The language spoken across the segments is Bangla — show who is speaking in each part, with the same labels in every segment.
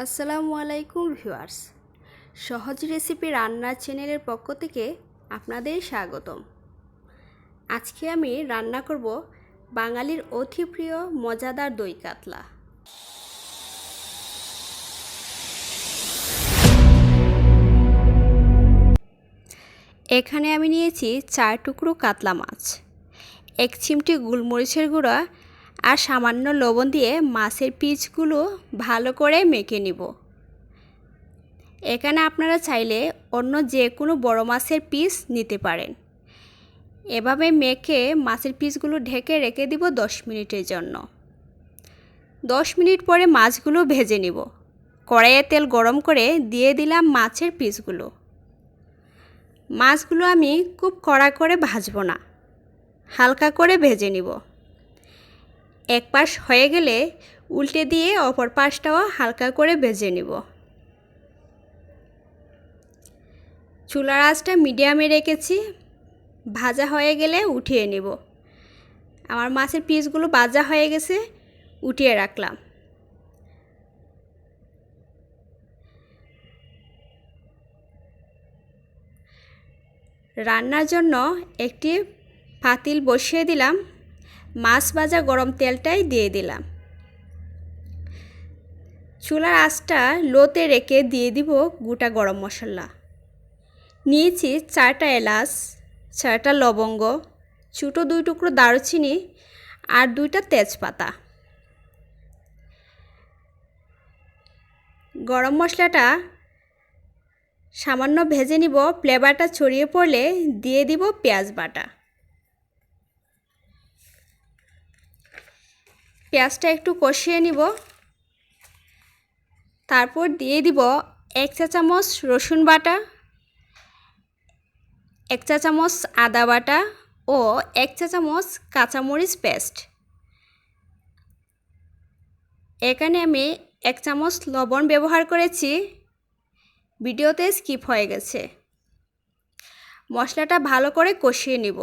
Speaker 1: আসসালামু আলাইকুম ভিউয়ার্স। সহজ রেসিপি রান্নার চ্যানেলের পক্ষ থেকে আপনাদের স্বাগতম। আজকে আমি রান্না করব বাঙালির অতি প্রিয় মজাদার দই কাতলা। এখানে আমি নিয়েছি চার টুকরো কাতলা মাছ, এক চিমটি গোলমরিচের গুঁড়া আর সামান্য লবণ দিয়ে মাছের পিসগুলো ভালো করে মেখে নিব। এখানে আপনারা চাইলে অন্য যে কোনো বড় মাছের পিস নিতে পারেন। এভাবে মেখে মাছের পিসগুলো ঢেকে রেখে দিব দশ মিনিটের জন্য। দশ মিনিট পরে মাছগুলো ভেজে নিব। কড়াইয়ে তেল গরম করে দিয়ে দিলাম মাছের পিসগুলো মাছগুলো আমি খুব কড়া করে ভাজবো না। হালকা করে ভেজে নিব। এক পাশ হয়ে গেলে উল্টে দিয়ে অপর পাশটাও হালকা করে ভেজে নিব। চুলার আঁচটা মিডিয়ামে রেখেছি, ভাজা হয়ে গেলে উঠিয়ে নেব। আমার মাছের পিসগুলো ভাজা হয়ে গেছে, উঠিয়ে রাখলাম। রান্নার জন্য একটি পাতিল বসিয়ে দিলাম। মাছ ভাজা গরম তেলটাই দিয়ে দিলাম। চুলার আঁচটা লোতে রেখে দিয়ে দিব গোটা গরম মশলা। নিয়েছি চারটা এলাচ, চারটা লবঙ্গ, ছোটো দুই টুকরো দারুচিনি আর দুইটা তেজপাতা। গরম মশলাটা সামান্য ভেজে নিব, ফ্লেভারটা ছড়িয়ে পড়লে দিয়ে দিব পেঁয়াজ বাটা। পেঁয়াজটা একটু কষিয়ে নিব। তারপর দিয়ে দিব এক চা চামচ রসুন বাটা, এক চা চামচ আদা বাটা ও এক চা চামচ কাঁচামরিচ পেস্ট। এখানে আমি এক চামচ লবণ ব্যবহার করেছি। ভিডিওতে স্কিপ হয়ে গেছে। মশলাটা ভালো করে কষিয়ে নিব।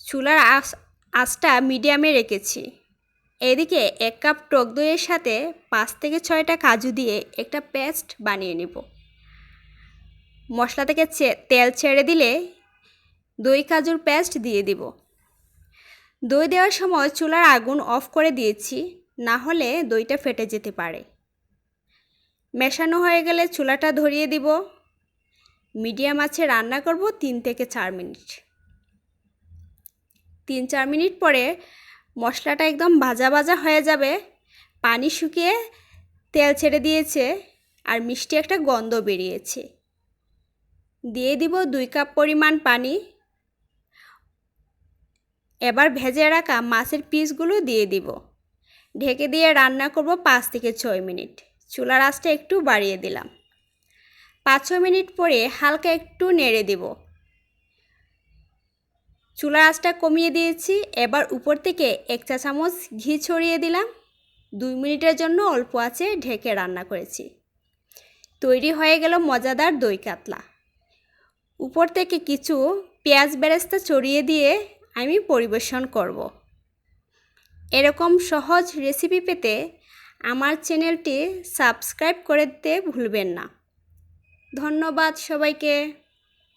Speaker 1: চুলার আঁচ আঁচটা মিডিয়ামে রেখেছি। এদিকে এক কাপ টক দইয়ের সাথে পাঁচ থেকে ছয়টা কাজু দিয়ে একটা পেস্ট বানিয়ে নিব। মশলা থেকে তেল ছেড়ে দিলে দই কাজুর পেস্ট দিয়ে দিব। দই দেওয়ার সময় চুলার আগুন অফ করে দিয়েছি, না হলে দইটা ফেটে যেতে পারে। মেশানো হয়ে গেলে চুলাটা ধরিয়ে দিব। মিডিয়াম আছে রান্না করব তিন থেকে চার মিনিট। তিন চার মিনিট পরে মশলাটা একদম ভাজা ভাজা হয়ে যাবে। পানি শুকিয়ে তেল ছেড়ে দিয়েছে আর মিষ্টি একটা গন্ধ বেরিয়েছে। দিয়ে দিব দুই কাপ পরিমাণ পানি। এবার ভেজে রাখা মাছের পিসগুলো দিয়ে দিব। ঢেকে দিয়ে রান্না করব পাঁচ থেকে ছয় মিনিট। চুলার আঁচটা একটু বাড়িয়ে দিলাম। পাঁচ ছ মিনিট পরে হালকা একটু নেড়ে দেব। চুলার আঁচটা কমিয়ে দিয়েছি। এবার উপর থেকে এক চা চামচ ঘি ছড়িয়ে দিলাম। দুই মিনিটের জন্য অল্প আছে ঢেকে রান্না করেছি। তৈরি হয়ে গেল মজাদার দই কাতলা। উপর থেকে কিছু পেঁয়াজ বেরেস্তা ছড়িয়ে দিয়ে আমি পরিবেশন করব। এরকম সহজ রেসিপি পেতে আমার চ্যানেলটি সাবস্ক্রাইব করে দিতে ভুলবেন না। ধন্যবাদ সবাইকে।